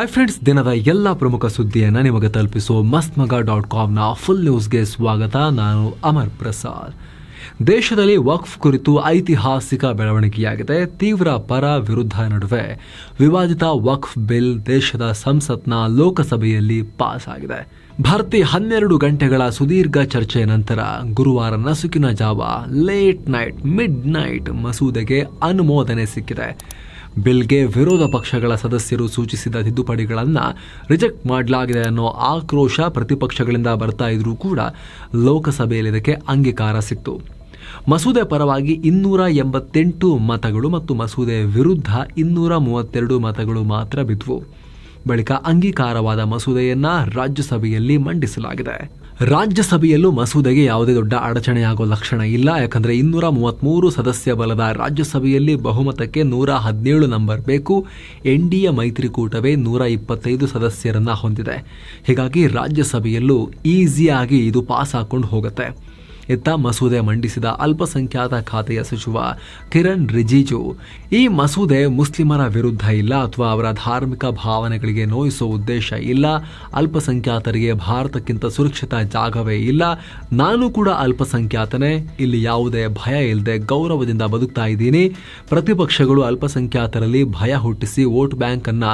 Hi friends ದಿನದ ಎಲ್ಲ ಪ್ರಮುಖ ಸುದ್ದಿಯನ್ನು ನಿಮಗೆ ತಲುಪಿಸುವ ಮಸ್ತ್ ಮಗ ಡಾಟ್ ಕಾಮ್ನ ಫುಲ್ ನ್ಯೂಸ್ಗೆ ಸ್ವಾಗತ. ನಾನು ಅಮರ್ ಪ್ರಸಾದ್. ದೇಶದಲ್ಲಿ ವಕ್ಫ್ ಕುರಿತು ಐತಿಹಾಸಿಕ ಬೆಳವಣಿಗೆಯಾಗಿದೆ. ತೀವ್ರ ಪರ ವಿರುದ್ಧ ನಡುವೆ ವಿವಾದಿತ ವಕ್ಫ್ ಬಿಲ್ ದೇಶದ ಸಂಸತ್ನ ಲೋಕಸಭೆಯಲ್ಲಿ ಪಾಸ್ ಆಗಿದೆ. ಭರ್ತಿ ಹನ್ನೆರಡು ಗಂಟೆಗಳ ಸುದೀರ್ಘ ಚರ್ಚೆಯ ನಂತರ ಗುರುವಾರ ನಸುಕಿನ ಜಾವ ಲೇಟ್ ನೈಟ್ ಮಿಡ್ ನೈಟ್ ಮಸೂದೆಗೆ ಅನುಮೋದನೆ ಸಿಕ್ಕಿದೆ. ಬಿಲ್ಗೆ ವಿರೋಧ ಪಕ್ಷಗಳ ಸದಸ್ಯರು ಸೂಚಿಸಿದ ತಿದ್ದುಪಡಿಗಳನ್ನು ರಿಜೆಕ್ಟ್ ಮಾಡಲಾಗಿದೆ ಅನ್ನೋ ಆಕ್ರೋಶ ಪ್ರತಿಪಕ್ಷಗಳಿಂದ ಬರ್ತಾ ಇದ್ರೂ ಕೂಡ ಲೋಕಸಭೆಯಲ್ಲಿ ಇದಕ್ಕೆ ಅಂಗೀಕಾರ ಸಿಕ್ತು. ಮಸೂದೆ ಪರವಾಗಿ ಇನ್ನೂರ ಎಂಬತ್ತೆಂಟು ಮತಗಳು ಮತ್ತು ಮಸೂದೆ ವಿರುದ್ಧ ಇನ್ನೂರ ಮೂವತ್ತೆರಡು ಮತಗಳು ಮಾತ್ರ ಬಿದ್ವು. ಬಳಿಕ ಅಂಗೀಕಾರವಾದ ಮಸೂದೆಯನ್ನು ರಾಜ್ಯಸಭೆಯಲ್ಲಿ ಮಂಡಿಸಲಾಗಿದೆ. ರಾಜ್ಯಸಭೆಯಲ್ಲೂ ಮಸೂದೆಗೆ ಯಾವುದೇ ದೊಡ್ಡ ಅಡಚಣೆಯಾಗೋ ಲಕ್ಷಣ ಇಲ್ಲ. ಯಾಕಂದರೆ ಇನ್ನೂರ ಮೂವತ್ತ್ಮೂರು ಸದಸ್ಯ ಬಲದ ರಾಜ್ಯಸಭೆಯಲ್ಲಿ ಬಹುಮತಕ್ಕೆ ನೂರ ಹದಿನೇಳು ನಂಬರ್ ಬೇಕು. ಎನ್ ಡಿ ಎ ಮೈತ್ರಿಕೂಟವೇ ನೂರ ಇಪ್ಪತ್ತೈದು ಸದಸ್ಯರನ್ನು ಹೊಂದಿದೆ. ಹೀಗಾಗಿ ರಾಜ್ಯಸಭೆಯಲ್ಲೂ ಈಸಿಯಾಗಿ ಇದು ಪಾಸ್ ಹಾಕೊಂಡು ಹೋಗುತ್ತೆ. ಇತ್ತ ಮಸೂದೆ ಮಂಡಿಸಿದ ಅಲ್ಪಸಂಖ್ಯಾತ ಖಾತೆಯ ಸಚಿವ ಕಿರಣ್ ರಿಜಿಜು. ಈ ಮಸೂದೆ ಮುಸ್ಲಿಮರ ವಿರುದ್ಧ ಇಲ್ಲ ಅಥವಾ ಅವರ ಧಾರ್ಮಿಕ ಭಾವನೆಗಳಿಗೆ ನೋಯಿಸುವ ಉದ್ದೇಶ ಇಲ್ಲ, ಅಲ್ಪಸಂಖ್ಯಾತರಿಗೆ ಭಾರತಕ್ಕಿಂತ ಸುರಕ್ಷಿತ ಜಾಗವೇ ಇಲ್ಲ, ನಾನು ಕೂಡ ಅಲ್ಪಸಂಖ್ಯಾತನೇ, ಇಲ್ಲಿ ಯಾವುದೇ ಭಯ ಇಲ್ಲದೆ ಗೌರವದಿಂದ ಬದುಕ್ತಾ ಇದ್ದೀನಿ. ಪ್ರತಿಪಕ್ಷಗಳು ಅಲ್ಪಸಂಖ್ಯಾತರಲ್ಲಿ ಭಯ ಹುಟ್ಟಿಸಿ ವೋಟ್ ಬ್ಯಾಂಕ್ ಅನ್ನ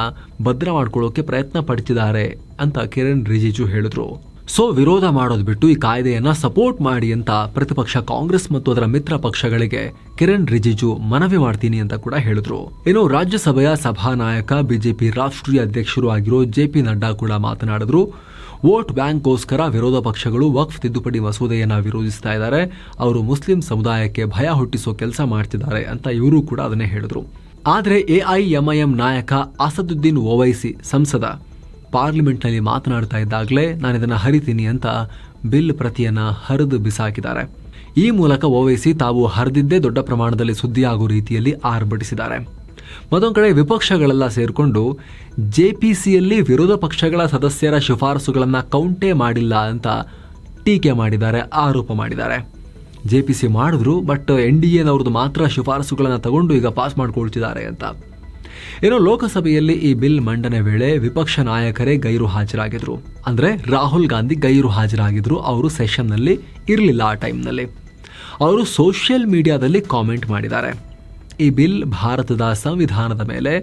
ಭದ್ರ ಮಾಡ್ಕೊಳ್ಳೋಕೆ ಪ್ರಯತ್ನ ಪಡ್ತಿದ್ದಾರೆ ಅಂತ ಕಿರಣ್ ರಿಜಿಜು ಹೇಳಿದ್ರು. ಸೊ ವಿರೋಧ ಮಾಡೋದು ಬಿಟ್ಟು ಈ ಕಾಯ್ದೆಯನ್ನ ಸಪೋರ್ಟ್ ಮಾಡಿ ಅಂತ ಪ್ರತಿಪಕ್ಷ ಕಾಂಗ್ರೆಸ್ ಮತ್ತು ಅದರ ಮಿತ್ರ ಪಕ್ಷಗಳಿಗೆ ಕಿರಣ್ ರಿಜಿಜು ಮನವಿ ಮಾಡ್ತೀನಿ ಅಂತ ಕೂಡ ಹೇಳಿದ್ರು. ಇನ್ನು ರಾಜ್ಯಸಭೆಯ ಸಭಾನಾಯಕ ಬಿಜೆಪಿ ರಾಷ್ಟ್ರೀಯ ಅಧ್ಯಕ್ಷರು ಆಗಿರೋ ಜೆ ಪಿ ನಡ್ಡಾ ಕೂಡ ಮಾತನಾಡಿದ್ರು. ವೋಟ್ ಬ್ಯಾಂಕ್ಗೋಸ್ಕರ ವಿರೋಧ ಪಕ್ಷಗಳು ವಕ್ಫ್ ತಿದ್ದುಪಡಿ ಮಸೂದೆಯನ್ನ ವಿರೋಧಿಸ್ತಾ ಇದ್ದಾರೆ. ಅವರು ಮುಸ್ಲಿಂ ಸಮುದಾಯಕ್ಕೆ ಭಯ ಹುಟ್ಟಿಸೋ ಕೆಲಸ ಮಾಡ್ತಿದ್ದಾರೆ ಅಂತ ಇವರು ಕೂಡ ಅದನ್ನೇ ಹೇಳಿದ್ರು. ಆದರೆ ಎಐಎಂಐಎಂ ನಾಯಕ ಅಸದುದ್ದೀನ್ ಓವೈಸಿ ಸಂಸದ ಪಾರ್ಲಿಮೆಂಟ್ನಲ್ಲಿ ಮಾತನಾಡ್ತಾ ಇದ್ದಾಗಲೇ ನಾನು ಇದನ್ನು ಹರಿತೀನಿ ಅಂತ ಬಿಲ್ ಪ್ರತಿಯನ್ನು ಹರಿದು ಬಿಸಾಕಿದ್ದಾರೆ. ಈ ಮೂಲಕ ಓವೈಸಿ ತಾವು ಹರಿದಿದ್ದೇ ದೊಡ್ಡ ಪ್ರಮಾಣದಲ್ಲಿ ಸುದ್ದಿಯಾಗುವ ರೀತಿಯಲ್ಲಿ ಆರ್ಭಟಿಸಿದ್ದಾರೆ. ಮತ್ತೊಂದು ಕಡೆ ವಿಪಕ್ಷಗಳೆಲ್ಲ ಸೇರಿಕೊಂಡು ಜೆ ಪಿ ಸಿಯಲ್ಲಿ ವಿರೋಧ ಪಕ್ಷಗಳ ಸದಸ್ಯರ ಶಿಫಾರಸುಗಳನ್ನು ಕೌಂಟೇ ಮಾಡಿಲ್ಲ ಅಂತ ಟೀಕೆ ಮಾಡಿದ್ದಾರೆ, ಆರೋಪ ಮಾಡಿದ್ದಾರೆ. ಜೆ ಪಿ ಸಿ ಮಾಡಿದ್ರು, ಬಟ್ ಎನ್ ಡಿ ಎನವ್ರದ್ದು ಮಾತ್ರ ಶಿಫಾರಸುಗಳನ್ನು ತಗೊಂಡು ಈಗ ಪಾಸ್ ಮಾಡಿಕೊಳ್ತಿದ್ದಾರೆ ಅಂತ. ಇನ್ನು ಲೋಕಸಭೆಯಲ್ಲಿ ಈ ಬಿಲ್ ಮಂಡನೆ ವೇಳೆ ವಿಪಕ್ಷ ನಾಯಕರೇ ಗೈರು ಹಾಜರಾಗಿದ್ರು. ಅಂದ್ರೆ ರಾಹುಲ್ ಗಾಂಧಿ ಗೈರು ಹಾಜರಾಗಿದ್ರು. ಅವರು ಸೆಷನ್ನಲ್ಲಿ ಇರಲಿಲ್ಲ ಆ ಟೈಮ್ನಲ್ಲಿ. ಅವರು ಸೋಷಿಯಲ್ ಮೀಡಿಯಾದಲ್ಲಿ ಕಾಮೆಂಟ್ ಮಾಡಿದ್ದಾರೆ. ಈ ಬಿಲ್ ಭಾರತದ ಸಂವಿಧಾನದ ಮೇಲೆ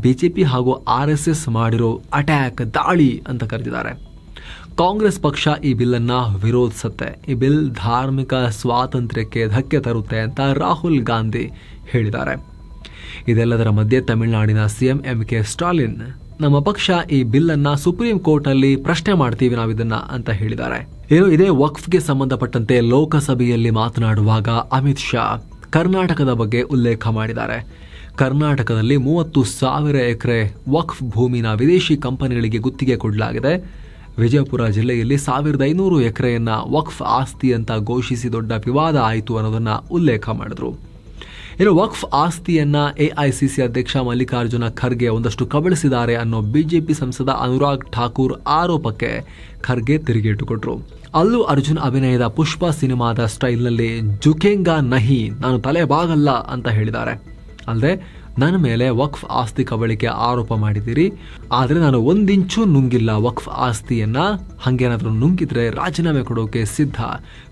ಬಿಜೆಪಿ ಹಾಗೂ ಆರ್ ಎಸ್ ಮಾಡಿರೋ ಅಟ್ಯಾಕ್, ದಾಳಿ ಅಂತ ಕರೆದಿದ್ದಾರೆ. ಕಾಂಗ್ರೆಸ್ ಪಕ್ಷ ಈ ಬಿಲ್ಲನ್ನು ವಿರೋಧಿಸುತ್ತೆ. ಈ ಬಿಲ್ ಧಾರ್ಮಿಕ ಸ್ವಾತಂತ್ರ್ಯಕ್ಕೆ ಧಕ್ಕೆ ತರುತ್ತೆ ಅಂತ ರಾಹುಲ್ ಗಾಂಧಿ ಹೇಳಿದ್ದಾರೆ. ಇದೆಲ್ಲದರ ಮಧ್ಯೆ ತಮಿಳುನಾಡಿನ ಸಿಎಂ ಎಂ ಕೆ ಸ್ಟಾಲಿನ್, ನಮ್ಮ ಪಕ್ಷ ಈ ಬಿಲ್ ಅನ್ನ ಸುಪ್ರೀಂ ಕೋರ್ಟ್ ಅಲ್ಲಿ ಪ್ರಶ್ನೆ ಮಾಡ್ತೀವಿ ನಾವು ಇದನ್ನ ಅಂತ ಹೇಳಿದ್ದಾರೆ. ಏನು ಇದೇ ವಕ್ಫ್ಗೆ ಸಂಬಂಧಪಟ್ಟಂತೆ ಲೋಕಸಭೆಯಲ್ಲಿ ಮಾತನಾಡುವಾಗ ಅಮಿತ್ ಶಾ ಕರ್ನಾಟಕದ ಬಗ್ಗೆ ಉಲ್ಲೇಖ ಮಾಡಿದ್ದಾರೆ. ಕರ್ನಾಟಕದಲ್ಲಿ ಮೂವತ್ತು ಸಾವಿರ ಎಕರೆ ವಕ್ಫ್ ಭೂಮಿನ ವಿದೇಶಿ ಕಂಪನಿಗಳಿಗೆ ಗುತ್ತಿಗೆ ಕೊಡಲಾಗಿದೆ. ವಿಜಯಪುರ ಜಿಲ್ಲೆಯಲ್ಲಿ ಸಾವಿರದ ಐನೂರು ಎಕರೆಯನ್ನ ವಕ್ಫ್ ಆಸ್ತಿ ಅಂತ ಘೋಷಿಸಿ ದೊಡ್ಡ ವಿವಾದ ಆಯಿತು ಅನ್ನೋದನ್ನ ಉಲ್ಲೇಖ ಮಾಡಿದ್ರು. ಇನ್ನು ವಕ್ಫ್ ಆಸ್ತಿಯನ್ನ ಎಐಸಿಸಿ ಅಧ್ಯಕ್ಷ ಮಲ್ಲಿಕಾರ್ಜುನ ಖರ್ಗೆ ಒಂದಷ್ಟು ಕಬಳಿಸಿದ್ದಾರೆ ಅನ್ನೋ ಬಿಜೆಪಿ ಸಂಸದ ಅನುರಾಗ್ ಠಾಕೂರ್ ಆರೋಪಕ್ಕೆ ಖರ್ಗೆ ತಿರುಗೇಟು ಅಲ್ಲೂ ಅಲ್ಲು ಅರ್ಜುನ್ ಅಭಿನಯದ ಪುಷ್ಪ ಸಿನಿಮಾದ ಸ್ಟೈಲ್ನಲ್ಲಿ ಜುಕೆಂಗಾ ನಹಿ, ನಾನು ತಲೆ ಬಾಗಲ್ಲ ಅಂತ ಹೇಳಿದ್ದಾರೆ. ಅಲ್ಲದೆ ನನ್ನ ಮೇಲೆ ವಕ್ಫ್ ಆಸ್ತಿ ಕಬಳಿಕೆ ಆರೋಪ ಮಾಡಿದ್ದೀರಿ. ಆದರೆ ನಾನು ಒಂದಿಂಚು ನುಂಗಿಲ್ಲ ವಕ್ಫ್ ಆಸ್ತಿಯನ್ನ. ಹಂಗೇನಾದ್ರೂ ನುಂಗಿದ್ರೆ ರಾಜೀನಾಮೆ ಕೊಡೋಕೆ ಸಿದ್ಧ.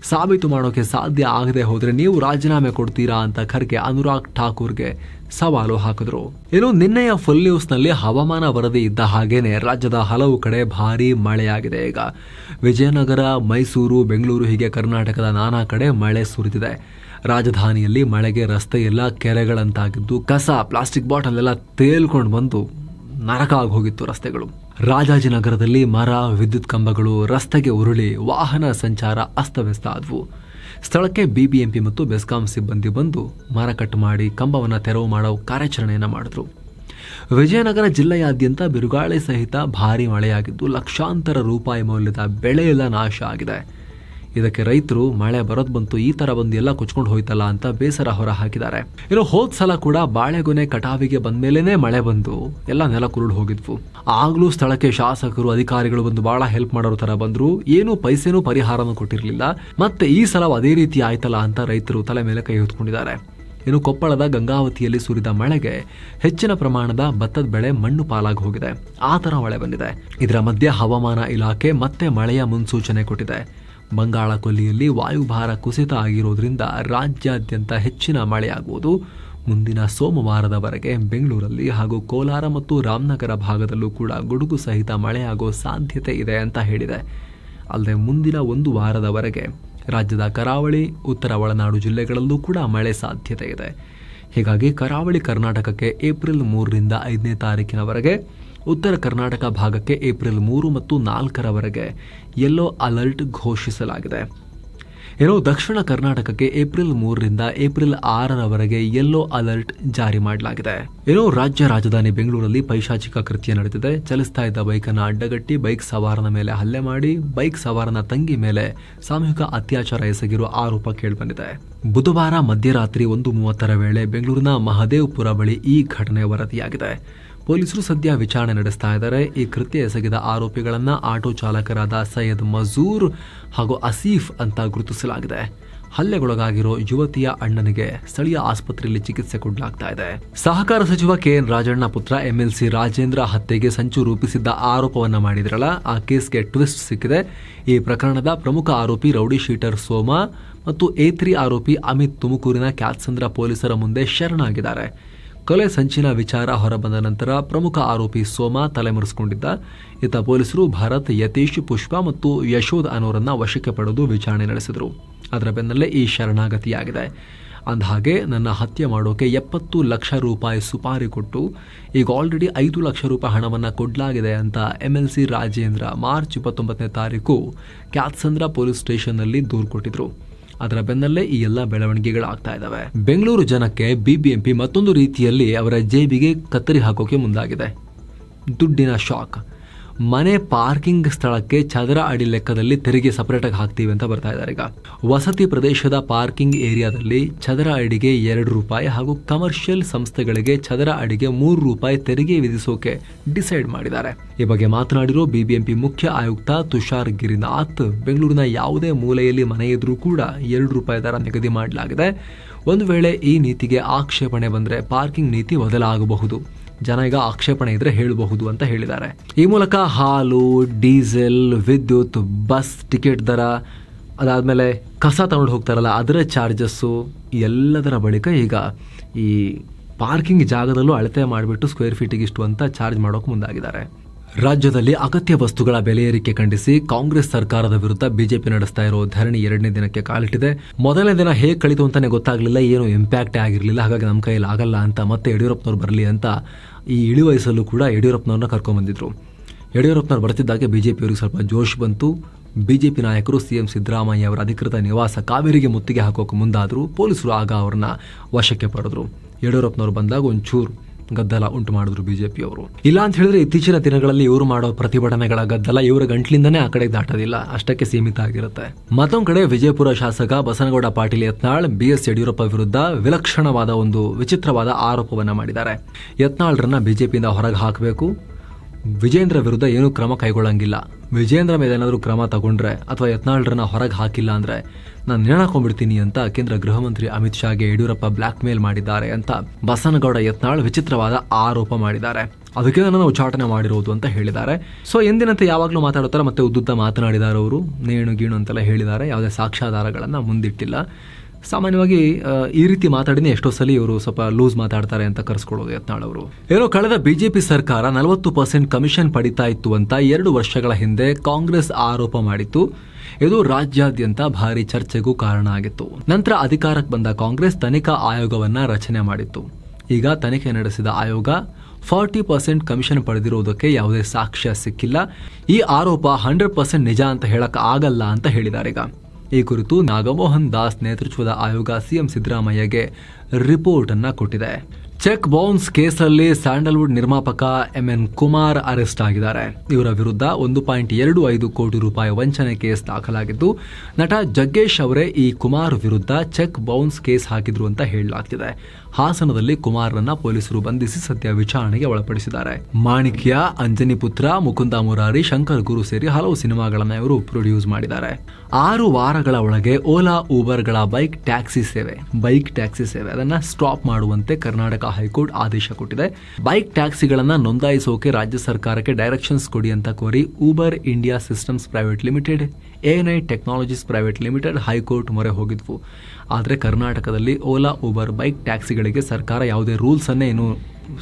ಸಾಬೀತು ಮಾಡೋಕೆ ಸಾಧ್ಯ ಆಗದೆ ಹೋದರೆ ನೀವು ರಾಜೀನಾಮೆ ಕೊಡ್ತೀರಾ ಅಂತ ಖರ್ಗೆ ಅನುರಾಗ್ ಠಾಕೂರ್ಗೆ ಸವಾಲು ಹಾಕಿದ್ರು. ಇನ್ನು ನಿನ್ನೆಯ ಫುಲ್ ನ್ಯೂಸ್ನಲ್ಲಿ ಹವಾಮಾನ ವರದಿ ಇದ್ದ ಹಾಗೇನೆ ರಾಜ್ಯದ ಹಲವು ಕಡೆ ಭಾರೀ ಮಳೆಯಾಗಿದೆ ಈಗ. ವಿಜಯನಗರ, ಮೈಸೂರು, ಬೆಂಗಳೂರು ಹೀಗೆ ಕರ್ನಾಟಕದ ನಾನಾ ಕಡೆ ಮಳೆ ಸುರಿದಿದೆ. ರಾಜಧಾನಿಯಲ್ಲಿ ಮಳೆಗೆ ರಸ್ತೆ ಎಲ್ಲ ಕೆರೆಗಳಂತಾಗಿದ್ದು ಕಸ, ಪ್ಲಾಸ್ಟಿಕ್ ಬಾಟಲ್ ಎಲ್ಲ ತೇಲ್ಕೊಂಡು ಬಂದು ನರಕ ಆಗಿ ಹೋಗಿತ್ತು ರಸ್ತೆಗಳು. ರಾಜಾಜಿನಗರದಲ್ಲಿ ಮರ, ವಿದ್ಯುತ್ ಕಂಬಗಳು, ರಸ್ತೆಗೆ ಉರುಳಿ, ವಾಹನ ಸಂಚಾರ ಅಸ್ತವ್ಯಸ್ತ ಆದವು. ಸ್ಥಳಕ್ಕೆ ಬಿಬಿಎಂಪಿ ಮತ್ತು ಬೆಸ್ಕಾಂ ಸಿಬ್ಬಂದಿ ಬಂದು ಮರ ಕಟ್ ಮಾಡಿ ಕಂಬವನ್ನು ತೆರವು ಮಾಡೋ ಕಾರ್ಯಾಚರಣೆಯನ್ನು ಮಾಡಿದ್ರು. ವಿಜಯನಗರ ಜಿಲ್ಲೆಯಾದ್ಯಂತ ಬಿರುಗಾಳಿ ಸಹಿತ ಭಾರಿ ಮಳೆಯಾಗಿದ್ದು ಲಕ್ಷಾಂತರ ರೂಪಾಯಿ ಮೌಲ್ಯದ ಬೆಳೆಯೆಲ್ಲ ನಾಶ ಆಗಿದೆ. ಇದಕ್ಕೆ ರೈತರು ಮಳೆ ಬರೋದ್ ಬಂತು, ಈ ತರ ಬಂದು ಎಲ್ಲ ಕೊಚ್ಕೊಂಡು ಹೋಯ್ತಲ್ಲ ಅಂತ ಬೇಸರ ಹೊರ ಹಾಕಿದ್ದಾರೆ. ಇನ್ನು ಹೋದ್ ಸಲ ಕೂಡ ಬಾಳೆಗೊನೆ ಕಟಾವಿಗೆ ಬಂದ್ಮೇಲೆನೆ ಮಳೆ ಬಂದು ಎಲ್ಲ ನೆಲ ಕುರುಡು ಹೋಗಿದ್ವು. ಆಗ್ಲೂ ಸ್ಥಳಕ್ಕೆ ಶಾಸಕರು, ಅಧಿಕಾರಿಗಳು ಬಂದು ಬಹಳ ಹೆಲ್ಪ್ ಮಾಡೋರು ತರ ಬಂದ್ರು. ಏನು ಪೈಸೆನೂ ಪರಿಹಾರನೂ ಕೊಟ್ಟಿರಲಿಲ್ಲ. ಮತ್ತೆ ಈ ಸಲ ಅದೇ ರೀತಿ ಆಯ್ತಲ್ಲ ಅಂತ ರೈತರು ತಲೆ ಮೇಲೆ ಕೈ ಹೊತ್ಕೊಂಡಿದ್ದಾರೆ. ಇನ್ನು ಕೊಪ್ಪಳದ ಗಂಗಾವತಿಯಲ್ಲಿ ಸುರಿದ ಮಳೆಗೆ ಹೆಚ್ಚಿನ ಪ್ರಮಾಣದ ಭತ್ತದ ಬೆಳೆ ಮಣ್ಣು ಪಾಲಾಗಿ ಹೋಗಿದೆ. ಆ ಥರ ಮಳೆ ಬಂದಿದೆ. ಇದರ ಮಧ್ಯೆ ಹವಾಮಾನ ಇಲಾಖೆ ಮತ್ತೆ ಮಳೆಯ ಮುನ್ಸೂಚನೆ ಕೊಟ್ಟಿದೆ. ಬಂಗಾಳ ಕೊಲ್ಲಿಯಲ್ಲಿ ವಾಯುಭಾರ ಕುಸಿತ ಆಗಿರೋದ್ರಿಂದ ರಾಜ್ಯಾದ್ಯಂತ ಹೆಚ್ಚಿನ ಮಳೆಯಾಗುವುದು. ಮುಂದಿನ ಸೋಮವಾರದವರೆಗೆ ಬೆಂಗಳೂರಲ್ಲಿ ಹಾಗೂ ಕೋಲಾರ ಮತ್ತು ರಾಮನಗರ ಭಾಗದಲ್ಲೂ ಕೂಡ ಗುಡುಗು ಸಹಿತ ಮಳೆಯಾಗೋ ಸಾಧ್ಯತೆ ಇದೆ ಅಂತ ಹೇಳಿದೆ. ಅಲ್ಲದೆ ಮುಂದಿನ ಒಂದು ವಾರದವರೆಗೆ ರಾಜ್ಯದ ಕರಾವಳಿ, ಉತ್ತರ ಒಳನಾಡು ಜಿಲ್ಲೆಗಳಲ್ಲೂ ಕೂಡ ಮಳೆ ಸಾಧ್ಯತೆ ಇದೆ. ಹೀಗಾಗಿ ಕರಾವಳಿ ಕರ್ನಾಟಕಕ್ಕೆ ಏಪ್ರಿಲ್ ಮೂರರಿಂದ ಐದನೇ ತಾರೀಕಿನವರೆಗೆ ಉತ್ತರ ಕರ್ನಾಟಕ ಭಾಗಕ್ಕೆ ಏಪ್ರಿಲ್ ಮೂರು ಮತ್ತು ನಾಲ್ಕರವರೆಗೆ ಯೆಲ್ಲೋ ಅಲರ್ಟ್ ಘೋಷಿಸಲಾಗಿದೆ. ಏನೋ ದಕ್ಷಿಣ ಕರ್ನಾಟಕಕ್ಕೆ ಏಪ್ರಿಲ್ ಮೂರರಿಂದ ಏಪ್ರಿಲ್ ಆರರವರೆಗೆ ಯೆಲ್ಲೋ ಅಲರ್ಟ್ ಜಾರಿ ಮಾಡಲಾಗಿದೆ. ಏನೋ ರಾಜ್ಯ ರಾಜಧಾನಿ ಬೆಂಗಳೂರಲ್ಲಿ ಪೈಶಾಚಿಕ ಕೃತ್ಯ ನಡೆದಿದೆ. ಚಲಿಸ್ತಾ ಇದ್ದ ಬೈಕನ್ನು ಅಡ್ಡಗಟ್ಟಿ ಬೈಕ್ ಸವಾರನ ಮೇಲೆ ಹಲ್ಲೆ ಮಾಡಿ ಬೈಕ್ ಸವಾರನ ತಂಗಿ ಮೇಲೆ ಸಾಮೂಹಿಕ ಅತ್ಯಾಚಾರ ಎಸಗಿರುವ ಆರೋಪ ಕೇಳಿಬಂದಿದೆ. ಬುಧವಾರ ಮಧ್ಯರಾತ್ರಿ ಒಂದು ಮೂವತ್ತರ ವೇಳೆ ಬೆಂಗಳೂರಿನ ಮಹದೇವ್ಪುರ ಬಳಿ ಈ ಘಟನೆ ವರದಿಯಾಗಿದೆ. ಪೊಲೀಸರು ಸದ್ಯ ವಿಚಾರಣೆ ನಡೆಸ್ತಾ ಇದ್ದಾರೆ. ಈ ಕೃತ್ಯ ಎಸಗಿದ ಆರೋಪಿಗಳನ್ನು ಆಟೋ ಚಾಲಕರಾದ ಸೈಯದ್ ಮಜೂರ್ ಹಾಗೂ ಅಸೀಫ್ ಅಂತ ಗುರುತಿಸಲಾಗಿದೆ. ಹಲ್ಲೆಗೊಳಗಾಗಿರೋ ಯುವತಿಯ ಅಣ್ಣನಿಗೆ ಸ್ಥಳೀಯ ಆಸ್ಪತ್ರೆಯಲ್ಲಿ ಚಿಕಿತ್ಸೆ ಕೊಡಲಾಗ್ತಾ ಇದೆ. ಸಹಕಾರ ಸಚಿವ ಕೆಎನ್ ರಾಜಣ್ಣ ಪುತ್ರ ಎಂಎಲ್ಸಿ ರಾಜೇಂದ್ರ ಹತ್ಯೆಗೆ ಸಂಚು ರೂಪಿಸಿದ್ದ ಆರೋಪವನ್ನ ಮಾಡಿದ್ರಲ್ಲ, ಆ ಕೇಸ್ಗೆ ಟ್ವಿಸ್ಟ್ ಸಿಕ್ಕಿದೆ. ಈ ಪ್ರಕರಣದ ಪ್ರಮುಖ ಆರೋಪಿ ರೌಡಿ ಶೀಟರ್ ಸೋಮ ಮತ್ತು ತ್ರೀ ಆರೋಪಿ ಅಮಿತ್ ತುಮಕೂರಿನ ಕ್ಯಾತ್ಸಂದ್ರ ಪೊಲೀಸರ ಮುಂದೆ ಶರಣಾಗಿದ್ದಾರೆ. ಕೊಲೆ ಸಂಚಿನ ವಿಚಾರ ಹೊರಬಂದ ನಂತರ ಪ್ರಮುಖ ಆರೋಪಿ ಸೋಮ ತಲೆಮರೆಸಿಕೊಂಡಿದ್ದ. ಇತ ಪೊಲೀಸರು ಭರತ್ ಯತೀಶ್ ಪುಷ್ಪ ಮತ್ತು ಯಶೋದ್ ಅನ್ನೋರನ್ನ ವಶಕ್ಕೆ ಪಡೆದು ವಿಚಾರಣೆ ನಡೆಸಿದರು. ಅದರ ಬೆನ್ನಲ್ಲೇ ಈ ಶರಣಾಗತಿಯಾಗಿದೆ. ಅಂದಹಾಗೆ, ನನ್ನ ಹತ್ಯೆ ಮಾಡೋಕೆ ಎಪ್ಪತ್ತು ಲಕ್ಷ ರೂಪಾಯಿ ಸುಪಾರಿ ಕೊಟ್ಟು, ಈಗ ಆಲ್ರೆಡಿ ಐದು ಲಕ್ಷ ರೂಪಾಯಿ ಹಣವನ್ನು ಕೊಡಲಾಗಿದೆ ಅಂತ M L C Rajendra March ಇಪ್ಪತ್ತೊಂಬತ್ತನೇ ತಾರೀಕು ಕ್ಯಾತ್ಸಂದ್ರ ಪೊಲೀಸ್ ಸ್ಟೇಷನ್ನಲ್ಲಿ ದೂರು ಕೊಟ್ಟಿದ್ರು. ಅದರ ಬೆನ್ನಲ್ಲೇ ಈ ಬೆಳವಣಿಗೆಗಳು ಆಗ್ತಾ ಇದಾವೆ ಬೆಂಗಳೂರು ಜನಕ್ಕೆ ಬಿಬಿಎಂಪಿ ಮತ್ತೊಂದು ರೀತಿಯಲ್ಲಿ ಅವರ ಜೇಬಿಗೆ ಕತ್ತರಿ ಹಾಕೋಕೆ ಮುಂದಾಗಿದೆ. ದುಡ್ಡಿನ ಶಾಕ್. ಮನೆ ಪಾರ್ಕಿಂಗ್ ಸ್ಥಳಕ್ಕೆ ಚದರ ಅಡಿ ಲೆಕ್ಕದಲ್ಲಿ ತೆರಿಗೆ ಸಪರೇಟಾಗಿ ಹಾಕ್ತೀವಿ ಅಂತ ಬರ್ತಾ ಇದ್ದಾರೆ ಈಗ. ವಸತಿ ಪ್ರದೇಶದ ಪಾರ್ಕಿಂಗ್ ಏರಿಯಾದಲ್ಲಿ ಚದರ ಅಡಿಗೆ ಎರಡು ರೂಪಾಯಿ ಹಾಗೂ ಕಮರ್ಷಿಯಲ್ ಸಂಸ್ಥೆಗಳಿಗೆ ಚದರ ಅಡಿಗೆ ಮೂರು ರೂಪಾಯಿ ತೆರಿಗೆ ವಿಧಿಸೋಕೆ ಡಿಸೈಡ್ ಮಾಡಿದ್ದಾರೆ. ಈ ಬಗ್ಗೆ ಮಾತನಾಡಿರೋ ಬಿಬಿಎಂಪಿ ಮುಖ್ಯ ಆಯುಕ್ತ ತುಷಾರ್ ಗಿರಿನಾಥ್, ಬೆಂಗಳೂರಿನ ಯಾವುದೇ ಮೂಲೆಯಲ್ಲಿ ಮನೆ ಇದ್ರೂ ಕೂಡ ಎರಡು ರೂಪಾಯಿ ದರ ನಿಗದಿ ಮಾಡಲಾಗಿದೆ. ಒಂದು ವೇಳೆ ಈ ನೀತಿಗೆ ಆಕ್ಷೇಪಣೆ ಬಂದರೆ ಪಾರ್ಕಿಂಗ್ ನೀತಿ ಬದಲಾಗಬಹುದು. ಜನ ಈಗ ಆಕ್ಷೇಪಣೆ ಇದ್ರೆ ಹೇಳಬಹುದು ಅಂತ ಹೇಳಿದ್ದಾರೆ. ಈ ಮೂಲಕ ಹಾಲು, ಡೀಸೆಲ್, ವಿದ್ಯುತ್, ಬಸ್ ಟಿಕೆಟ್ ದರ, ಅದಾದಮೇಲೆ ಕಸ ತಗೊಂಡು ಹೋಗ್ತಾರಲ್ಲ, ಅದರ ಚಾರ್ಜಸ್ಸು, ಎಲ್ಲದರ ಬಳಿಕ ಈಗ ಈ ಪಾರ್ಕಿಂಗ್ ಜಾಗದಲ್ಲೂ ಅಳತೆ ಮಾಡಿಬಿಟ್ಟು ಸ್ಕ್ವೇರ್ ಫೀಟಿಗೆ ಇಷ್ಟು ಅಂತ ಚಾರ್ಜ್ ಮಾಡೋಕೆ ಮುಂದಾಗಿದ್ದಾರೆ. ರಾಜ್ಯದಲ್ಲಿ ಅಗತ್ಯ ವಸ್ತುಗಳ ಬೆಲೆ ಏರಿಕೆ ಖಂಡಿಸಿ ಕಾಂಗ್ರೆಸ್ ಸರ್ಕಾರದ ವಿರುದ್ಧ ಬಿಜೆಪಿ ನಡೆಸ್ತಾ ಇರೋ ಧರಣಿ ಎರಡನೇ ದಿನಕ್ಕೆ ಕಾಲಿಟ್ಟಿದೆ. ಮೊದಲನೇ ದಿನ ಹೇಗೆ ಕಳಿತು ಅಂತಾನೆ ಗೊತ್ತಾಗಲಿಲ್ಲ, ಏನು ಇಂಪ್ಯಾಕ್ಟ್ ಆಗಿರಲಿಲ್ಲ. ಹಾಗಾಗಿ ನಮ್ಮ ಕೈಯಲ್ಲಿ ಆಗಲ್ಲ ಅಂತ ಮತ್ತೆ ಯಡಿಯೂರಪ್ಪನವ್ರು ಬರಲಿ ಅಂತ ಈ ಇಳಿ ವಯಸ್ಸಲ್ಲೂ ಕೂಡ ಯಡಿಯೂರಪ್ಪನವ್ರನ್ನ ಕರ್ಕೊಂಡ್ಬಂದಿದ್ರು ಯಡಿಯೂರಪ್ಪನವ್ರು ಬರ್ತಿದ್ದಾಗೆ ಬಿಜೆಪಿಯವರಿಗೆ ಸ್ವಲ್ಪ ಜೋಶ್ ಬಂತು. ಬಿಜೆಪಿ ನಾಯಕರು ಸಿಎಂ ಸಿದ್ದರಾಮಯ್ಯ ಅವರ ಅಧಿಕೃತ ನಿವಾಸ ಕಾವೇರಿಗೆ ಮುತ್ತಿಗೆ ಹಾಕೋಕೆ ಮುಂದಾದರೂ. ಪೊಲೀಸರು ಆಗ ಅವ್ರನ್ನ ವಶಕ್ಕೆ ಪಡೆದ್ರು. ಯಡಿಯೂರಪ್ಪನವ್ರು ಬಂದಾಗ ಒಂಚೂರು ಗದ್ದಲ ಉಂಟು ಮಾಡಿದ್ರು ಬಿಜೆಪಿಯವರು ಇಲ್ಲ ಅಂತ ಹೇಳಿದ್ರೆ ಇತ್ತೀಚಿನ ದಿನಗಳಲ್ಲಿ ಇವರು ಮಾಡೋ ಪ್ರತಿಭಟನೆಗಳ ಗದ್ದಲ ಇವರ ಗಂಟ್ಲಿಂದನೇ ಆ ಕಡೆ ದಾಟೋದಿಲ್ಲ. ಅಷ್ಟಕ್ಕೆ ಸೀಮಿತ ಆಗಿರುತ್ತೆ. ಮತ್ತೊಂದ್ ಕಡೆ ವಿಜಯಪುರ ಶಾಸಕ ಬಸನಗೌಡ ಪಾಟೀಲ್ ಯತ್ನಾಳ್ ಬಿ ಎಸ್ ಯಡಿಯೂರಪ್ಪ ವಿರುದ್ಧ ವಿಲಕ್ಷಣವಾದ ಒಂದು ವಿಚಿತ್ರವಾದ ಆರೋಪವನ್ನ ಮಾಡಿದ್ದಾರೆ. ಯತ್ನಾಳ್ರನ್ನ ಬಿಜೆಪಿಯಿಂದ ಹೊರಗೆ ಹಾಕಬೇಕು. ವಿಜೇಂದ್ರ ವಿರುದ್ಧ ಏನೂ ಕ್ರಮ ಕೈಗೊಳ್ಳಂಗಿಲ್ಲ. ವಿಜೇಂದ್ರ ಮೇಲೆ ಏನಾದರೂ ಕ್ರಮ ತಗೊಂಡ್ರೆ ಅಥವಾ ಯತ್ನಾಳ್ರನ್ನ ಹೊರಗೆ ಹಾಕಿಲ್ಲ ಅಂದರೆ ನಾನು ನೇಣಾಕೊಂಡ್ಬಿಡ್ತೀನಿ ಅಂತ ಕೇಂದ್ರ ಗೃಹ ಮಂತ್ರಿ ಅಮಿತ್ ಶಾಗೆ ಯಡಿಯೂರಪ್ಪ ಬ್ಲ್ಯಾಕ್ ಮೇಲ್ ಮಾಡಿದ್ದಾರೆ ಅಂತ ಬಸನಗೌಡ ಯತ್ನಾಳ್ ವಿಚಿತ್ರವಾದ ಆರೋಪ ಮಾಡಿದ್ದಾರೆ. ಅದಕ್ಕೆ ನಾನು ಉಚ್ಚಾಟನೆ ಮಾಡಿರೋದು ಅಂತ ಹೇಳಿದ್ದಾರೆ. ಸೊ ಎಂದಿನಂತೆ ಯಾವಾಗಲೂ ಮಾತಾಡುತ್ತಾರೆ ಮತ್ತೆ ಉದ್ದುದ್ದ ಮಾತನಾಡಿದ್ದಾರೆ ಅವರು ನೇಣು ಗೀಣು ಅಂತೆಲ್ಲ ಹೇಳಿದ್ದಾರೆ. ಯಾವುದೇ ಸಾಕ್ಷ್ಯಾಧಾರಗಳನ್ನು ಮುಂದಿಟ್ಟಿಲ್ಲ. ಸಾಮಾನ್ಯವಾಗಿ ಈ ರೀತಿ ಮಾತಾಡಿನೇ ಎಷ್ಟೋ ಸಲ ಇವರು ಸ್ವಲ್ಪ ಲೂಸ್ ಮಾತಾಡ್ತಾರೆ ಅಂತ ಕರೆಸ್ಕೊಳ್ಳೋದು ಯತ್ನಾಳ್ ಅವರು. ಏನೋ ಕಳೆದ ಬಿಜೆಪಿ ಸರ್ಕಾರ ನಲವತ್ತು ಪರ್ಸೆಂಟ್ ಕಮಿಷನ್ ಪಡಿತಾ ಇತ್ತು ಅಂತ ಎರಡು ವರ್ಷಗಳ ಹಿಂದೆ ಕಾಂಗ್ರೆಸ್ ಆರೋಪ ಮಾಡಿತ್ತು. ಇದು ರಾಜ್ಯಾದ್ಯಂತ ಭಾರಿ ಚರ್ಚೆಗೂ ಕಾರಣ ಆಗಿತ್ತು. ನಂತರ ಅಧಿಕಾರಕ್ಕೆ ಬಂದ ಕಾಂಗ್ರೆಸ್ ತನಿಖಾ ಆಯೋಗವನ್ನ ರಚನೆ ಮಾಡಿತ್ತು. ಈಗ ತನಿಖೆ ನಡೆಸಿದ ಆಯೋಗ ಫಾರ್ಟಿ ಪರ್ಸೆಂಟ್ ಕಮಿಷನ್ ಪಡೆದಿರುವುದಕ್ಕೆ ಯಾವುದೇ ಸಾಕ್ಷ್ಯ ಸಿಕ್ಕಿಲ್ಲ. ಈ ಆರೋಪ ಹಂಡ್ರೆಡ್ ಪರ್ಸೆಂಟ್ ನಿಜ ಅಂತ ಹೇಳಕ್ ಆಗಲ್ಲ ಅಂತ ಹೇಳಿದ್ದಾರೆ ಈಗ ಈ ಕುರಿತು ನಾಗಮೋಹನ್ ದಾಸ್ ನೇತೃತ್ವದ ಆಯೋಗ ಸಿಎಂ ಸಿದ್ದರಾಮಯ್ಯಗೆ ರಿಪೋರ್ಟ್ ಅನ್ನ ಕೊಟ್ಟಿದೆ. ಚೆಕ್ ಬೌನ್ಸ್ ಕೇಸಲ್ಲಿ ಸ್ಯಾಂಡಲ್ವುಡ್ ನಿರ್ಮಾಪಕ ಎಂ ಎನ್ ಕುಮಾರ್ ಅರೆಸ್ಟ್ ಆಗಿದ್ದಾರೆ. ಇವರ ವಿರುದ್ಧ ಒಂದು ಪಾಯಿಂಟ್ ಎರಡು ಐದು ಕೋಟಿ ರೂಪಾಯಿ ವಂಚನೆ ಕೇಸ್ ದಾಖಲಾಗಿದ್ದು, ನಟ ಜಗ್ಗೇಶ್ ಅವರೇ ಈ ಕುಮಾರ್ ವಿರುದ್ಧ ಚೆಕ್ ಬೌನ್ಸ್ ಕೇಸ್ ಹಾಕಿದ್ರು ಅಂತ ಹೇಳಲಾಗ್ತಿದೆ. ಹಾಸನದಲ್ಲಿ ಕುಮಾರ್ನನ್ನ ಪೊಲೀಸರು ಬಂಧಿಸಿ ಸದ್ಯ ವಿಚಾರಣೆಗೆ ಒಳಪಡಿಸಿದ್ದಾರೆ. ಮಾಣಿಕ್ಯ, ಅಂಜನಿ ಪುತ್ರ, ಮುಕುಂದ ಮುರಾರಿ, ಶಂಕರ್ ಗುರು ಸೇರಿ ಹಲವು ಸಿನಿಮಾಗಳನ್ನ ಇವರು ಪ್ರೊಡ್ಯೂಸ್ ಮಾಡಿದ್ದಾರೆ. ಆರು ವಾರಗಳ ಒಳಗೆ ಓಲಾ, ಊಬರ್ಗಳ ಬೈಕ್ ಟ್ಯಾಕ್ಸಿ ಸೇವೆ. ಬೈಕ್ ಟ್ಯಾಕ್ಸಿ ಸೇವೆ. ಅದನ್ನ ಸ್ಟಾಪ್ ಮಾಡುವಂತೆ ಕರ್ನಾಟಕ ಹೈಕೋರ್ಟ್ ಆದೇಶ ಕೊಟ್ಟಿದೆ. ಬೈಕ್ ಟ್ಯಾಕ್ಸಿಗಳನ್ನ ನೋಂದಾಯಿಸೋಕೆ ರಾಜ್ಯ ಸರ್ಕಾರಕ್ಕೆ ಡೈರೆಕ್ಷನ್ಸ್ ಕೊಡಿ ಅಂತ ಕೋರಿ Uber India systems private limited ANI technologies private limited high court ಮೊರೆ ಹೋಗಿದ್ವು. ಆದರೆ ಕರ್ನಾಟಕದಲ್ಲಿ ಓಲಾ ಊಬರ್ ಬೈಕ್ ಟ್ಯಾಕ್ಸಿಗಳಿಗೆ ಸರ್ಕಾರ ಯಾವುದೇ ರೂಲ್ಸ್ ಅನ್ನೇ ಏನು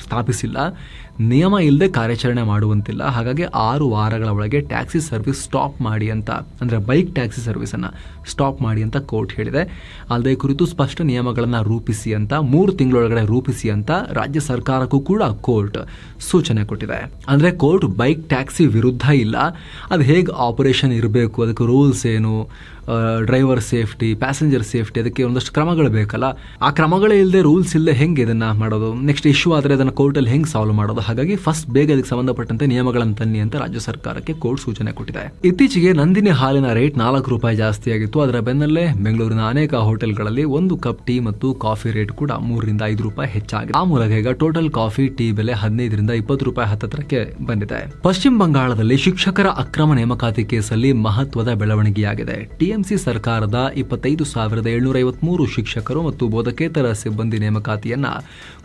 ಸ್ಥಾಪಿಸಿಲ್ಲ. ನಿಯಮ ಇಲ್ಲದೆ ಕಾರ್ಯಾಚರಣೆ ಮಾಡುವಂತಿಲ್ಲ. ಹಾಗಾಗಿ ಆರು ವಾರಗಳ ಒಳಗೆ ಟ್ಯಾಕ್ಸಿ ಸರ್ವಿಸ್ ಸ್ಟಾಪ್ ಮಾಡಿ ಅಂತ. ಅಂದರೆ ಬೈಕ್ ಟ್ಯಾಕ್ಸಿ ಸರ್ವಿಸನ್ನು. ಸ್ಟಾಪ್ ಮಾಡಿ ಅಂತ ಕೋರ್ಟ್ ಹೇಳಿದೆ. ಅಲ್ಲದೆ ಕುರಿತು ಸ್ಪಷ್ಟ ನಿಯಮಗಳನ್ನು ರೂಪಿಸಿ ಅಂತ, ಮೂರು ತಿಂಗಳೊಳಗಡೆ ರೂಪಿಸಿ ಅಂತ ರಾಜ್ಯ ಸರ್ಕಾರಕ್ಕೂ ಕೂಡ ಕೋರ್ಟ್ ಸೂಚನೆ ಕೊಟ್ಟಿದೆ. ಅಂದರೆ ಕೋರ್ಟ್ ಬೈಕ್ ಟ್ಯಾಕ್ಸಿ ವಿರುದ್ಧ ಇಲ್ಲ. ಅದು ಹೇಗೆ ಆಪರೇಷನ್ ಇರಬೇಕು? ಅದಕ್ಕೆ ರೂಲ್ಸ್ ಏನು? ಡ್ರೈವರ್ ಸೇಫ್ಟಿ, ಪ್ಯಾಸೆಂಜರ್ ಸೇಫ್ಟಿ, ಅದಕ್ಕೆ ಒಂದಷ್ಟು ಕ್ರಮಗಳು ಬೇಕಲ್ಲ? ಆ ಕ್ರಮಗಳೇ ಇಲ್ಲದೆ ರೂಲ್ಸ್ ಇಲ್ಲದೆ ಹೆಂಗೆ ಇದನ್ನು ಮಾಡೋದು? ನೆಕ್ಸ್ಟ್ ಇಶ್ಯೂ ಆದರೆ ಅದನ್ನು ಕೋರ್ಟಲ್ಲಿ ಹೆಂಗೆ ಸಾಲ್ವ್ ಮಾಡೋದು? ಹಾಗಾಗಿ ಫಸ್ಟ್ ಬೇಗ ಅದಕ್ಕೆ ಸಂಬಂಧಪಟ್ಟಂತೆ ನಿಯಮಗಳನ್ನು ತನ್ನಿ ಅಂತ ರಾಜ್ಯ ಸರ್ಕಾರಕ್ಕೆ ಕೋರ್ಟ್ ಸೂಚನೆ ಕೊಟ್ಟಿದೆ. ಇತ್ತೀಚೆಗೆ ನಂದಿನಿ ಹಾಲಿನ ರೇಟ್ ನಾಲ್ಕು ರೂಪಾಯಿ ಜಾಸ್ತಿ ಅದರ ಬೆನ್ನಲ್ಲೇ ಬೆಂಗಳೂರಿನ ಅನೇಕ ಹೋಟೆಲ್ಗಳಲ್ಲಿ ಒಂದು ಕಪ್ ಟೀ ಮತ್ತು ಕಾಫಿ ರೇಟ್ ಕೂಡ ಮೂರರಿಂದ ಐದು ರೂಪಾಯಿ ಹೆಚ್ಚಾಗಿದೆ. ಆ ಮೂಲಕ ಈಗ ಟೋಟಲ್ ಕಾಫಿ, ಟೀ ಬೆಲೆ ಹದಿನೈದರಿಂದ ಇಪ್ಪತ್ತು ರೂಪಾಯಿ ಹತ್ತತ್ರಕ್ಕೆ ಬಂದಿದೆ. ಪಶ್ಚಿಮ ಬಂಗಾಳದಲ್ಲಿ ಶಿಕ್ಷಕರ ಅಕ್ರಮ ನೇಮಕಾತಿ ಕೇಸಲ್ಲಿ ಮಹತ್ವದ ಬೆಳವಣಿಗೆಯಾಗಿದೆ. ಟಿಎಂಸಿ ಸರ್ಕಾರದ ಇಪ್ಪತ್ತೈದು ಸಾವಿರದ ಏಳ್ನೂರ ಐವತ್ಮೂರು ಶಿಕ್ಷಕರು ಮತ್ತು ಬೋಧಕೇತರ ಸಿಬ್ಬಂದಿ ನೇಮಕಾತಿಯನ್ನ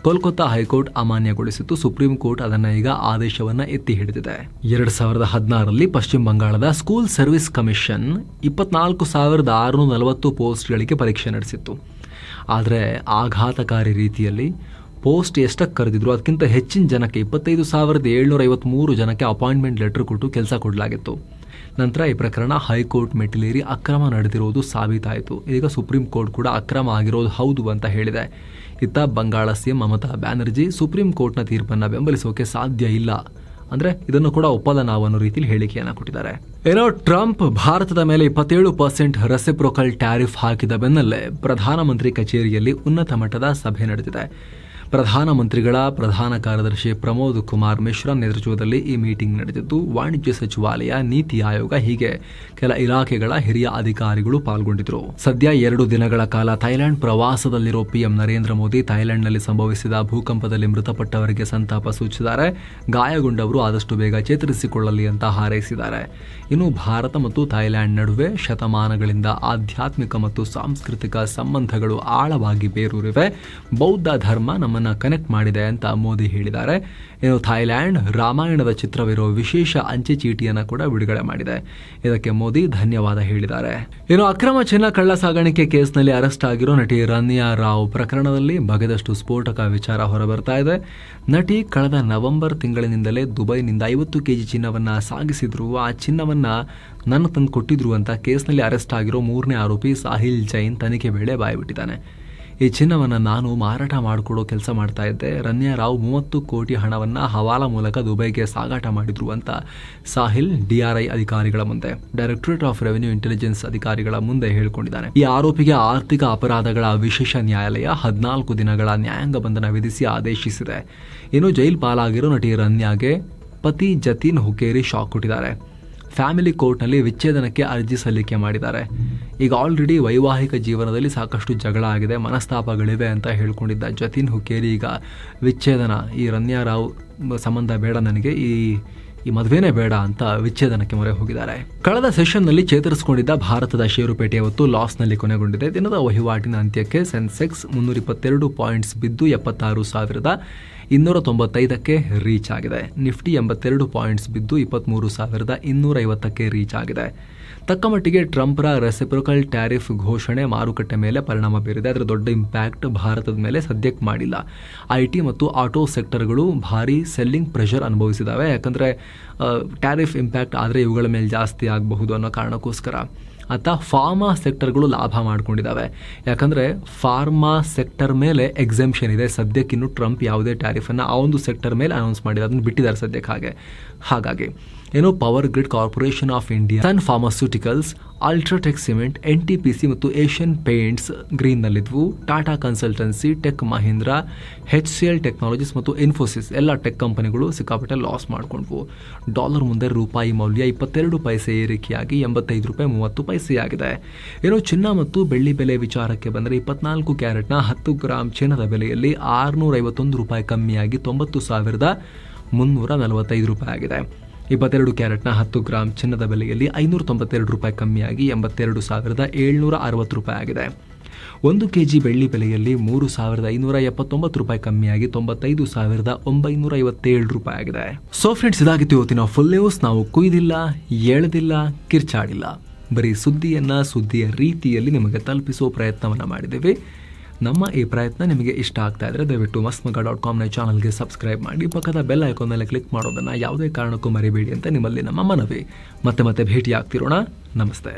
ಕೋಲ್ಕತ್ತಾ ಹೈಕೋರ್ಟ್ ಅಮಾನ್ಯಗೊಳಿಸಿದ್ದು ಸುಪ್ರೀಂ ಕೋರ್ಟ್ ಅದನ್ನ ಈಗ ಆದೇಶವನ್ನ ಎತ್ತಿ ಹಿಡಿದಿದೆ. ಎರಡ್ ಸಾವಿರದ ಹದಿನಾರರಲ್ಲಿ ಪಶ್ಚಿಮ ಬಂಗಾಳದ ಸ್ಕೂಲ್ ಸರ್ವಿಸ್ ಕಮಿಷನ್ ಇಪ್ಪತ್ನಾಲ್ಕು ಸಾವಿರದ ಆರುನೂರ ನಲವತ್ತು ಪೋಸ್ಟ್ಗಳಿಗೆ ಪರೀಕ್ಷೆ ನಡೆಸಿತ್ತು. ಆದರೆ ಆಘಾತಕಾರಿ ರೀತಿಯಲ್ಲಿ ಪೋಸ್ಟ್ ಎಷ್ಟಕ್ಕೆ ಕರೆದಿದ್ರು ಅದಕ್ಕಿಂತ ಹೆಚ್ಚಿನ ಜನಕ್ಕೆ ಇಪ್ಪತ್ತೈದು ಸಾವಿರದ ಏಳ್ನೂರ ಐವತ್ಮೂರು ಜನಕ್ಕೆ ಅಪಾಯಿಂಟ್ಮೆಂಟ್ ಲೆಟರ್ ಕೊಟ್ಟು ಕೆಲಸ ಕೊಡಲಾಗಿತ್ತು. ನಂತರ ಈ ಪ್ರಕರಣ ಹೈಕೋರ್ಟ್ ಮೆಟ್ಟಿಲೇರಿ ಅಕ್ರಮ ನಡೆದಿರೋದು ಸಾಬೀತಾಯಿತು. ಈಗ ಸುಪ್ರೀಂ ಕೋರ್ಟ್ ಕೂಡ ಅಕ್ರಮ ಆಗಿರೋದು ಹೌದು ಅಂತ ಹೇಳಿದೆ. ಇತ್ತ ಬಂಗಾಳ ಸಿಎಂ ಮಮತಾ ಬ್ಯಾನರ್ಜಿ ಸುಪ್ರೀಂ ಕೋರ್ಟ್ನ ತೀರ್ಪನ್ನು ಬೆಂಬಲಿಸೋಕೆ ಸಾಧ್ಯ ಇಲ್ಲ. ಅಂದ್ರೆ ಇದನ್ನು ಕೂಡ ಒಪ್ಪಲ್ಲ ನಾವು ಅನ್ನೋ ರೀತಿಯಲ್ಲಿ ಹೇಳಿಕೆಯನ್ನ ಕೊಟ್ಟಿದ್ದಾರೆ. ಏನೋ ಟ್ರಂಪ್ ಭಾರತದ ಮೇಲೆ ಇಪ್ಪತ್ತೇಳು ಪರ್ಸೆಂಟ್ ರಸೆಪ್ರೋಕಲ್ ಟ್ಯಾರಿಫ್ ಹಾಕಿದ ಬೆನ್ನಲ್ಲೇ ಪ್ರಧಾನಮಂತ್ರಿ ಕಚೇರಿಯಲ್ಲಿ ಉನ್ನತ ಮಟ್ಟದ ಸಭೆ ನಡೆದಿದೆ. ಪ್ರಧಾನಮಂತ್ರಿಗಳ ಪ್ರಧಾನ ಕಾರ್ಯದರ್ಶಿ ಪ್ರಮೋದ್ ಕುಮಾರ್ ಮಿಶ್ರಾ ನೇತೃತ್ವದಲ್ಲಿ ಈ ಮೀಟಿಂಗ್ ನಡೆದಿದ್ದು, ವಾಣಿಜ್ಯ ಸಚಿವಾಲಯ, ನೀತಿ ಆಯೋಗ ಹೀಗೆ ಕೆಲ ಇಲಾಖೆಗಳ ಹಿರಿಯ ಅಧಿಕಾರಿಗಳು ಪಾಲ್ಗೊಂಡಿದ್ರು ಸದ್ಯ ಎರಡು ದಿನಗಳ ಕಾಲ ಥೈಲ್ಯಾಂಡ್ ಪ್ರವಾಸದಲ್ಲಿರೋ ಪಿಎಂ ನರೇಂದ್ರ ಮೋದಿ ಥೈಲ್ಯಾಂಡ್ನಲ್ಲಿ ಸಂಭವಿಸಿದ ಭೂಕಂಪದಲ್ಲಿ ಮೃತಪಟ್ಟವರಿಗೆ ಸಂತಾಪ ಸೂಚಿಸಿದ್ದಾರೆ. ಗಾಯಗೊಂಡವರು ಆದಷ್ಟು ಬೇಗ ಚೇತರಿಸಿಕೊಳ್ಳಲಿ ಅಂತ ಹಾರೈಸಿದ್ದಾರೆ. ಇನ್ನು ಭಾರತ ಮತ್ತು ಥೈಲ್ಯಾಂಡ್ ನಡುವೆ ಶತಮಾನಗಳಿಂದ ಆಧ್ಯಾತ್ಮಿಕ ಮತ್ತು ಸಾಂಸ್ಕೃತಿಕ ಸಂಬಂಧಗಳು ಆಳವಾಗಿ ಬೇರೂರಿವೆ. ಬೌದ್ಧ ಧರ್ಮ ನಮ್ಮನ್ನ ಕನೆಕ್ಟ್ ಮಾಡಿದೆ ಅಂತ ಮೋದಿ ಹೇಳಿದ್ದಾರೆ. ಇನ್ನು ಥಾಯ್ಲ್ಯಾಂಡ್ ರಾಮಾಯಣದ ಚಿತ್ರವಿರೋ ವಿಶೇಷ ಅಂಚೆ ಚೀಟಿಯನ್ನು ಕೂಡ ಬಿಡುಗಡೆ ಮಾಡಿದೆ. ಇದಕ್ಕೆ ಮೋದಿ ಧನ್ಯವಾದ ಹೇಳಿದ್ದಾರೆ. ಇನ್ನು ಅಕ್ರಮ ಚಿನ್ನ ಕಳ್ಳ ಸಾಗಾಣಿಕೆ ಕೇಸ್ನಲ್ಲಿ ಅರೆಸ್ಟ್ ಆಗಿರೋ ನಟಿ ರನ್ಯಾ ರಾವ್ ಪ್ರಕರಣದಲ್ಲಿ ಬಗೆದಷ್ಟು ಸ್ಫೋಟಕ ವಿಚಾರ ಹೊರಬರ್ತಾ ಇದೆ. ನಟಿ ಕಳೆದ ನವೆಂಬರ್ ತಿಂಗಳಿನಿಂದಲೇ ದುಬೈನಿಂದ ಐವತ್ತು ಕೆಜಿ ಚಿನ್ನವನ್ನ ಸಾಗಿಸಿದ್ರು. ಆ ಚಿನ್ನವನ್ನ ನನ್ನ ತಂದು ಕೊಟ್ಟಿದ್ರು ಅಂತ ಕೇಸ್ನಲ್ಲಿ ಅರೆಸ್ಟ್ ಆಗಿರೋ ಮೂರನೇ ಆರೋಪಿ ಸಾಹಿಲ್ ಜೈನ್ ತನಿಖೆ ವೇಳೆ ಬಾಯ್ಬಿಟ್ಟಿದ್ದಾನೆ. ಈ ಚಿನ್ನವನ್ನು ನಾನು ಮಾರಾಟ ಮಾಡಿಕೊಡೋ ಕೆಲಸ ಮಾಡ್ತಾ ಇದ್ದೆ. ರನ್ಯಾ ರಾವ್ ಮೂವತ್ತು ಕೋಟಿ ಹಣವನ್ನು ಹವಾಲಾ ಮೂಲಕ ದುಬೈಗೆ ಸಾಗಾಟ ಮಾಡಿದ್ರು ಅಂತ ಸಾಹಿಲ್ ಡಿಆರ್ಐ ಅಧಿಕಾರಿಗಳ ಮುಂದೆ. ಡೈರೆಕ್ಟರೇಟ್ ಆಫ್ ರೆವಿನ್ಯೂ ಇಂಟೆಲಿಜೆನ್ಸ್ ಅಧಿಕಾರಿಗಳ ಮುಂದೆ ಹೇಳಿಕೊಂಡಿದ್ದಾನೆ ಈ ಆರೋಪಿಗೆ ಆರ್ಥಿಕ ಅಪರಾಧಗಳ ವಿಶೇಷ ನ್ಯಾಯಾಲಯ ಹದಿನಾಲ್ಕು ದಿನಗಳ ನ್ಯಾಯಾಂಗ ಬಂಧನ ವಿಧಿಸಿ ಆದೇಶಿಸಿದೆ. ಇನ್ನು ಜೈಲ್ ಪಾಲಾಗಿರೋ ನಟಿ ರನ್ಯಾಗೆ ಪತಿ ಜತೀನ್ ಹುಕೇರಿ ಶಾಕ್ ಕೊಟ್ಟಿದ್ದಾರೆ. ಫ್ಯಾಮಿಲಿ ಕೋರ್ಟ್ನಲ್ಲಿ ವಿಚ್ಛೇದನಕ್ಕೆ ಅರ್ಜಿ ಸಲ್ಲಿಕೆ ಮಾಡಿದ್ದಾರೆ. ಈಗ ಆಲ್ರೆಡಿ ವೈವಾಹಿಕ ಜೀವನದಲ್ಲಿ ಸಾಕಷ್ಟು ಜಗಳ ಆಗಿದೆ, ಮನಸ್ತಾಪಗಳಿವೆ ಅಂತ ಹೇಳ್ಕೊಂಡಿದ್ದ ಜತಿನ್ ಹುಕೇರಿ ಈಗ ವಿಚ್ಛೇದನ, ಈ ರನ್ಯಾ ರಾವ್ ಸಂಬಂಧ ಬೇಡ ನನಗೆ, ಈ ಈ ಮದುವೆನೇ ಬೇಡ ಅಂತ ವಿಚ್ಛೇದನಕ್ಕೆ ಮೊರೆ ಹೋಗಿದ್ದಾರೆ. ಕಳೆದ ಸೆಷನ್ನಲ್ಲಿ ಚೇತರಿಸಿಕೊಂಡಿದ್ದ ಭಾರತದ ಷೇರುಪೇಟೆ ಹೊತ್ತು ಲಾಸ್ನಲ್ಲಿ ಕೊನೆಗೊಂಡಿದೆ. ದಿನದ ವಹಿವಾಟಿನ ಅಂತ್ಯಕ್ಕೆ ಸೆನ್ಸೆಕ್ಸ್ ಮುನ್ನೂರ ಇಪ್ಪತ್ತೆರಡು ಪಾಯಿಂಟ್ಸ್ ಬಿದ್ದು ಎಪ್ಪತ್ತಾರು ಸಾವಿರದ ಇನ್ನೂರ ತೊಂಬತ್ತೈದಕ್ಕೆ ರೀಚ್ ಆಗಿದೆ. ನಿಫ್ಟಿ ಎಂಬತ್ತೆರಡು ಪಾಯಿಂಟ್ಸ್ ಬಿದ್ದು ಇಪ್ಪತ್ತ್ಮೂರು ಸಾವಿರದ ಇನ್ನೂರ ಐವತ್ತಕ್ಕೆ ರೀಚ್ ಆಗಿದೆ. ತಕ್ಕ ಮಟ್ಟಿಗೆ ಟ್ರಂಪ್ರ ರೆಸಿಪ್ರೋಕಲ್ ಟ್ಯಾರಿಫ್ ಘೋಷಣೆ ಮಾರುಕಟ್ಟೆ ಮೇಲೆ ಪರಿಣಾಮ ಬೀರಿದೆ. ಅದರ ದೊಡ್ಡ ಇಂಪ್ಯಾಕ್ಟ್ ಭಾರತದ ಮೇಲೆ ಸದ್ಯಕ್ಕೆ ಮಾಡಿಲ್ಲ. ಐ ಟಿ ಮತ್ತು ಆಟೋ ಸೆಕ್ಟರ್ಗಳು ಭಾರಿ ಸೆಲ್ಲಿಂಗ್ ಪ್ರೆಷರ್ ಅನುಭವಿಸಿದ್ದಾವೆ ಯಾಕಂದರೆ ಟ್ಯಾರಿಫ್ ಇಂಪ್ಯಾಕ್ಟ್ ಆದರೆ ಇವುಗಳ ಮೇಲೆ ಜಾಸ್ತಿ ಆಗಬಹುದು ಅನ್ನೋ ಕಾರಣಕ್ಕೋಸ್ಕರ. ಅತ್ತ ಫಾರ್ಮಾ ಸೆಕ್ಟರ್ಗಳು ಲಾಭ ಮಾಡ್ಕೊಂಡಿದ್ದಾವೆ ಯಾಕಂದರೆ ಫಾರ್ಮಾ ಸೆಕ್ಟರ್ ಮೇಲೆ ಎಕ್ಸೆಂಪ್ಷನ್ ಇದೆ. ಸದ್ಯಕ್ಕಿನ್ನು ಟ್ರಂಪ್ ಯಾವುದೇ ಟ್ಯಾರಿಫನ್ನು ಆ ಒಂದು ಸೆಕ್ಟರ್ ಮೇಲೆ ಅನೌನ್ಸ್ ಮಾಡಿಲ್ಲ. ಅದನ್ನು ಬಿಟ್ಟಿದ್ದಾರೆ ಸದ್ಯಕ್ಕೆ ಹಾಗೆ. ಹಾಗಾಗಿ ಏನೋ power grid corporation of India Sun pharmaceuticals UltraTech cement N T P C ಮತ್ತು Asian paints ಗ್ರೀನ್ನಲ್ಲಿದ್ವು Tata consultancy tech Mahindra H C L technologies ಮತ್ತು ಇನ್ಫೋಸಿಸ್ ಎಲ್ಲ ಟೆಕ್ ಕಂಪನಿಗಳು ಸಿಕ್ಕಾಪಟ್ಟೆ ಲಾಸ್ ಮಾಡಿಕೊಂಡ್ವು. ಡಾಲರ್ ಮುಂದೆ ರೂಪಾಯಿ ಮೌಲ್ಯ ಇಪ್ಪತ್ತೆರಡು ಪೈಸೆ ಏರಿಕೆಯಾಗಿ ಎಂಬತ್ತೈದು ರೂಪಾಯಿ ಮೂವತ್ತು ಪೈಸೆಯಾಗಿದೆ ಏನೋ ಚಿನ್ನ ಮತ್ತು ಬೆಳ್ಳಿ ಬೆಲೆ ವಿಚಾರಕ್ಕೆ ಬಂದರೆ ಇಪ್ಪತ್ನಾಲ್ಕು ಕ್ಯಾರೆಟ್ನ ಹತ್ತು ಗ್ರಾಮ್ ಚಿನ್ನದ ಬೆಲೆಯಲ್ಲಿ ಆರುನೂರ ಐವತ್ತೊಂದು ರೂಪಾಯಿ ಕಮ್ಮಿಯಾಗಿ ತೊಂಬತ್ತು ಸಾವಿರದ ಮುನ್ನೂರ ನಲವತ್ತೈದು ರೂಪಾಯಿ ಆಗಿದೆ. ಇಪ್ಪತ್ತೆರಡು ಕ್ಯಾರೆಟ್ನ ಹತ್ತು ಗ್ರಾಮ್ ಚಿನ್ನದ ಬೆಲೆಯಲ್ಲಿ ಐನೂರ ತೊಂಬತ್ತೆರಡು ರೂಪಾಯಿ ಕಮ್ಮಿಯಾಗಿ ಎಂಬತ್ತೆರಡು ಸಾವಿರದ ಏಳ್ನೂರ ಅರವತ್ತು ರೂಪಾಯಿ ಆಗಿದೆ. ಒಂದು ಕೆ ಜಿ ಬೆಳ್ಳಿ ಬೆಲೆಯಲ್ಲಿ ಮೂರು ಸಾವಿರದ ಐನೂರ ಎಪ್ಪತ್ತೊಂಬತ್ತು ರೂಪಾಯಿ ಕಮ್ಮಿಯಾಗಿ ತೊಂಬತ್ತೈದು ಸಾವಿರದ ಒಂಬೈನೂರ ಐವತ್ತೇಳು ರೂಪಾಯಿ ಆಗಿದೆ. ಸೊ ಫ್ರೆಂಡ್ಸ್ ಇದಾಗಿತ್ತು ಇವತ್ತಿನ ಫುಲ್ ನ್ಯೂಸ್ ನಾವು ಕುಯ್ದಿಲ್ಲ, ಎಳೆದಿಲ್ಲ, ಕಿರ್ಚಾಡಿಲ್ಲ. ಬರೀ ಸುದ್ದಿಯನ್ನ ಸುದ್ದಿಯ ರೀತಿಯಲ್ಲಿ ನಿಮಗೆ ತಲುಪಿಸುವ ಪ್ರಯತ್ನವನ್ನು ಮಾಡಿದ್ದೇವೆ. ನಮ್ಮ ಈ ಪ್ರಯತ್ನ ನಿಮಗೆ ಇಷ್ಟ ಆಗ್ತಾ ಇದ್ರೆ ದಯವಿಟ್ಟು ಮಸ್ಮಗ ಡಾಟ್ ಕಾಮ್ನ ಚಾನಲ್ಗೆ ಸಬ್ಸ್ಕ್ರೈಬ್ ಮಾಡಿ, ಪಕ್ಕದ ಬೆಲ್ ಐಕಾನ್ ಮೇಲೆ ಕ್ಲಿಕ್ ಮಾಡೋದನ್ನು ಯಾವುದೇ ಕಾರಣಕ್ಕೂ ಮರಿಬೇಡಿ ಅಂತ ನಿಮ್ಮಲ್ಲಿ ನಮ್ಮ ಮನವಿ. ಮತ್ತೆ ಮತ್ತೆ ಭೇಟಿ ಆಗ್ತಿರೋಣ ನಮಸ್ತೆ.